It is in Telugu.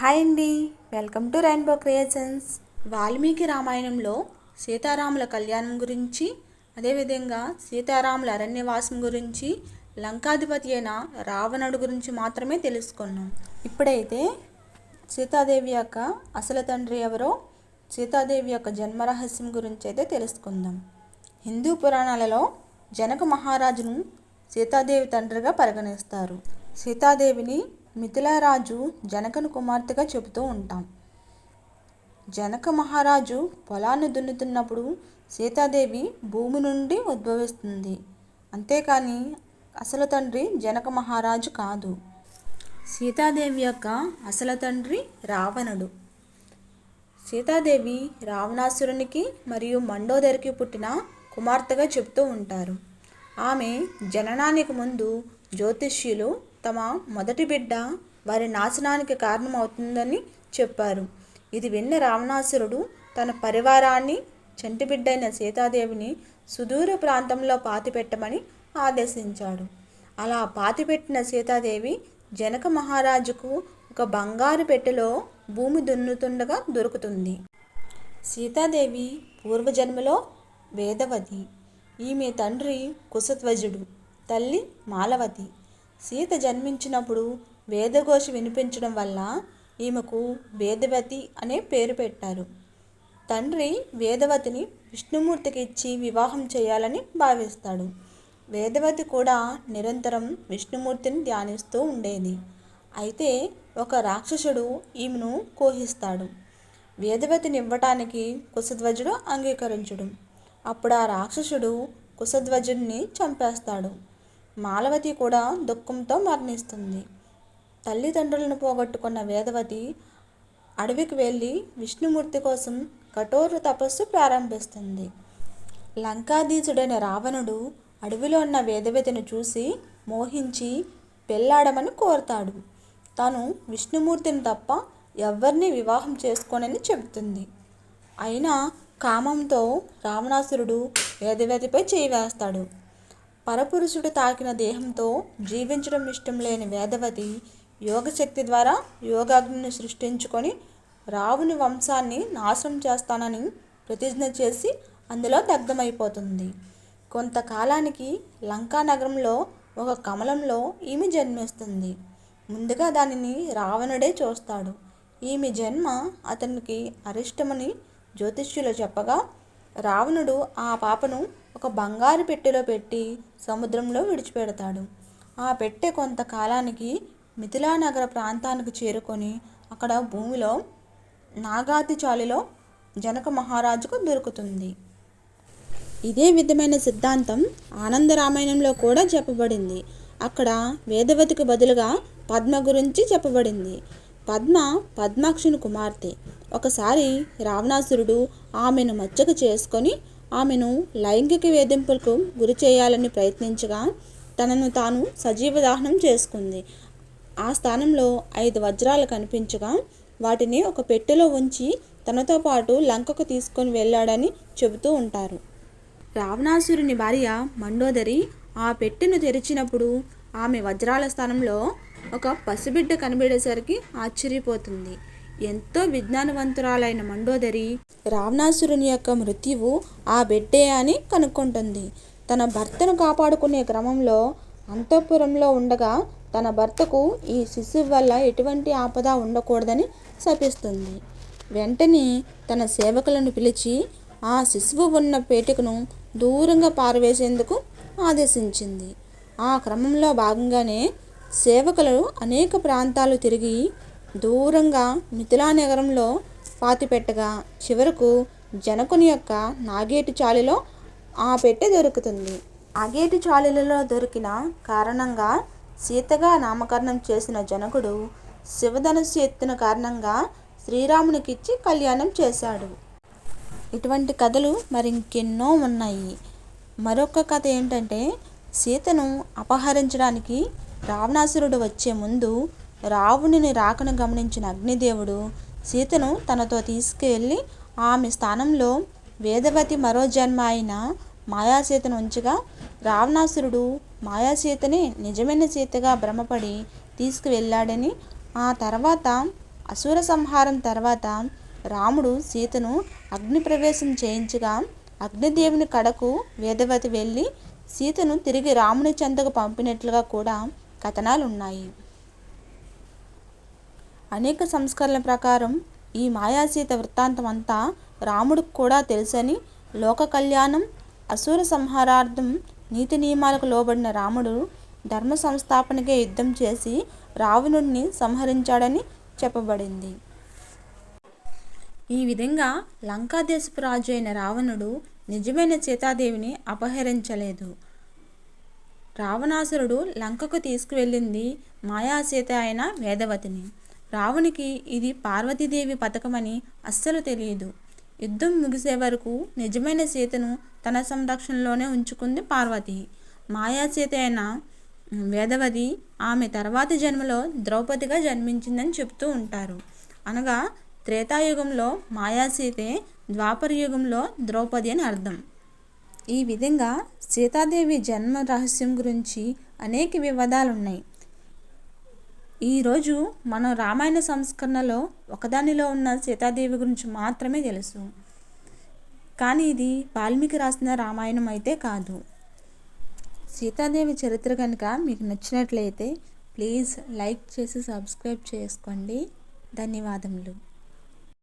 హాయ్ అండి. Welcome to rainbow creations Valmiki రామాయణంలో సీతారాముల కళ్యాణం గురించి అదేవిధంగా సీతారాముల అరణ్యవాసం గురించి లంకాధిపతి అయిన రావణుడు గురించి మాత్రమే తెలుసుకున్నాం. ఇప్పుడైతే సీతాదేవి యొక్క అసలు తండ్రి ఎవరో సీతాదేవి యొక్క జన్మరహస్యం గురించి అయితే తెలుసుకుందాం. హిందూ పురాణాలలో జనక మహారాజును సీతాదేవి తండ్రిగా పరిగణిస్తారు. సీతాదేవిని మిథిలారాజు జనకను కుమార్తెగా చెబుతూ ఉంటాం. జనక మహారాజు పొలాన్ని దున్నుతున్నప్పుడు సీతాదేవి భూమి నుండి ఉద్భవిస్తుంది. అంతేకాని అసలు తండ్రి జనక మహారాజు కాదు. సీతాదేవి యొక్క అసలు తండ్రి రావణుడు. సీతాదేవి రావణాసురునికి మరియు మండోదరికి పుట్టిన కుమార్తెగా చెప్తూ ఉంటారు. ఆమె జననానికి ముందు జ్యోతిష్యులు తమ మొదటి బిడ్డ వారి నాశనానికి కారణమవుతుందని చెప్పారు. ఇది విన్న రావణాసురుడు తన పరివారాన్ని చంటి బిడ్డైన సీతాదేవిని సుదూర ప్రాంతంలో పాతిపెట్టమని ఆదేశించాడు. అలా పాతిపెట్టిన సీతాదేవి జనక మహారాజుకు ఒక బంగారు పెట్టెలో భూమి దున్నుతుండగా దొరుకుతుంది. సీతాదేవి పూర్వజన్మలో వేదవతి. ఈమె తండ్రి కుశధ్వజుడు తల్లి మాలవతి. సీత జన్మించినప్పుడు వేదఘోష వినిపించడం వల్ల ఈమెకు వేదవతి అనే పేరు పెట్టారు. తండ్రి వేదవతిని విష్ణుమూర్తికి ఇచ్చి వివాహం చేయాలని భావిస్తాడు. వేదవతి కూడా నిరంతరం విష్ణుమూర్తిని ధ్యానిస్తూ ఉండేది. అయితే ఒక రాక్షసుడు ఈమెను కోహిస్తాడు. వేదవతిని ఇవ్వటానికి కుశధ్వజుడు అంగీకరించడు. అప్పుడు ఆ రాక్షసుడు కుశధ్వజుడిని చంపేస్తాడు. మాలవతి కూడా దుఃఖంతో మరణిస్తుంది. తల్లిదండ్రులను పోగొట్టుకున్న వేదవతి అడవికి వెళ్ళి విష్ణుమూర్తి కోసం కఠోర తపస్సు ప్రారంభిస్తుంది. లంకాధీశుడైన రావణుడు అడవిలో ఉన్న వేదవతిని చూసి మోహించి పెళ్ళాడమని కోరతాడు. తాను విష్ణుమూర్తిని తప్ప ఎవరిని వివాహం చేసుకోనని చెబుతుంది. అయినా కామంతో రావణాసురుడు వేదవతిపై చేయి వేస్తాడు. పరపురుషుడు తాకిన దేహంతో జీవించడం ఇష్టం లేని వేదవతి యోగశక్తి ద్వారా యోగాగ్నిని సృష్టించుకొని రావుని వంశాన్ని నాశనం చేస్తానని ప్రతిజ్ఞ చేసి అందులో దగ్ధమైపోతుంది. కొంతకాలానికి లంకా నగరంలో ఒక కమలంలో ఈమె జన్మిస్తుంది. ముందుగా దానిని రావణుడే చూస్తాడు. ఈమె జన్మ అతనికి అరిష్టమని జ్యోతిష్యులు చెప్పగా రావణుడు ఆ పాపను ఒక బంగారు పెట్టెలో పెట్టి సముద్రంలో విడిచిపెడతాడు. ఆ పెట్టె కొంతకాలానికి మిథిలా నగర ప్రాంతానికి చేరుకొని అక్కడ భూమిలో నాగాతి చాలిలో జనక మహారాజుకు దొరుకుతుంది. ఇదే విధమైన సిద్ధాంతం ఆనంద రామాయణంలో కూడా చెప్పబడింది. అక్కడ వేదవతికి బదులుగా పద్మ గురించి చెప్పబడింది. పద్మ పద్మాక్షుని కుమార్తె. ఒకసారి రావణాసురుడు ఆమెను మచ్చక చేసుకొని ఆమెను లైంగిక వేధింపులకు గురి చేయాలని ప్రయత్నించగా తనను తాను సజీవ దహనం చేసుకుంది. ఆ స్థానంలో ఐదు వజ్రాలు కనిపించగా వాటిని ఒక పెట్టెలో ఉంచి తనతో పాటు లంకకు తీసుకొని వెళ్ళాడని చెబుతూ ఉంటారు. రావణాసురుని భార్య మండోదరి ఆ పెట్టెను తెరిచినప్పుడు ఆమె వజ్రాల స్థానంలో ఒక పసిబిడ్డ కనిపించేసరికి ఆశ్చర్యపోతుంది. ఎంతో విజ్ఞానవంతురాలైన మండోదరి రావణాసురుని యొక్క మృత్యువు ఆ బిడ్డే అని కనుక్కుంటుంది. తన భర్తను కాపాడుకునే క్రమంలో అంతఃపురంలో ఉండగా తన భర్తకు ఈ శిశువు వల్ల ఎటువంటి ఆపద ఉండకూడదని శపిస్తుంది. వెంటనే తన సేవకులను పిలిచి ఆ శిశువు ఉన్న పేటికను దూరంగా పారవేసేందుకు ఆదేశించింది. ఆ క్రమంలో భాగంగానే సేవకులు అనేక ప్రాంతాలు తిరిగి దూరంగా మిథిలా నగరంలో పాతిపెట్టగా చివరకు జనకుని యొక్క నాగేటి చాలిలో ఆ పెట్టె దొరుకుతుంది. నాగేటి చాలిలలో దొరికిన కారణంగా సీతగా నామకరణం చేసిన జనకుడు శివధనుస్సు ఎత్తిన కారణంగా శ్రీరామునికిచ్చి కళ్యాణం చేశాడు. ఇటువంటి కథలు మరి ఇంకెన్నో ఉన్నాయి. మరొక కథ ఏంటంటే సీతను అపహరించడానికి రావణాసురుడు వచ్చే ముందు రావణుని రాకను గమనించిన అగ్నిదేవుడు సీతను తనతో తీసుకెళ్ళి ఆమె స్థానంలో వేదవతి మరో జన్మ అయిన మాయాసీతను ఉంచగా రావణాసురుడు మాయాసీతనే నిజమైన సీతగా భ్రమపడి తీసుకువెళ్ళాడని ఆ తర్వాత అసుర సంహారం తర్వాత రాముడు సీతను అగ్ని ప్రవేశం చేయించగా అగ్నిదేవుని కడకు వేదవతి వెళ్ళి సీతను తిరిగి రాముని చెంతకు పంపినట్లుగా కూడా కథనాలు ఉన్నాయి అనేక సంస్కరణల ప్రకారం ఈ మాయాసీత వృత్తాంతం అంతా రాముడికి కూడా తెలుసని లోక కళ్యాణం అసుర సంహారార్థం నీతి నియమాలకు లోబడిన రాముడు ధర్మ సంస్థాపనకే యుద్ధం చేసి రావణుడిని సంహరించాడని చెప్పబడింది. ఈ విధంగా లంకాదేశపు రాజు అయిన రావణుడు నిజమైన సీతాదేవిని అపహరించలేదు. రావణాసురుడు లంకకు తీసుకువెళ్ళింది మాయాసీత అయిన వేదవతిని. రావునికి ఇది పార్వతీదేవి పథకమని అస్సలు తెలియదు. యుద్ధం ముగిసే వరకు నిజమైన సీతను తన సంరక్షణలోనే ఉంచుకుంది పార్వతి. మాయాసీత అయిన వేదవతి ఆమె తర్వాతి జన్మలో ద్రౌపదిగా జన్మించిందని చెప్తూ ఉంటారు. అనగా త్రేతాయుగంలో మాయాసీతే ద్వాపర యుగంలో ద్రౌపది అని అర్థం. ఈ విధంగా సీతాదేవి జన్మ రహస్యం గురించి అనేక వివాదాలు ఉన్నాయి ఈరోజు మనం రామాయణ సంస్కరణలో ఒకదానిలో ఉన్న సీతాదేవి గురించి మాత్రమే తెలుసు. కానీ ఇది వాల్మీకి రాసిన రామాయణం అయితే కాదు. సీతాదేవి చరిత్ర కనుక మీకు నచ్చినట్లయితే ప్లీజ్ లైక్ చేసి సబ్స్క్రైబ్ చేసుకోండి. ధన్యవాదములు.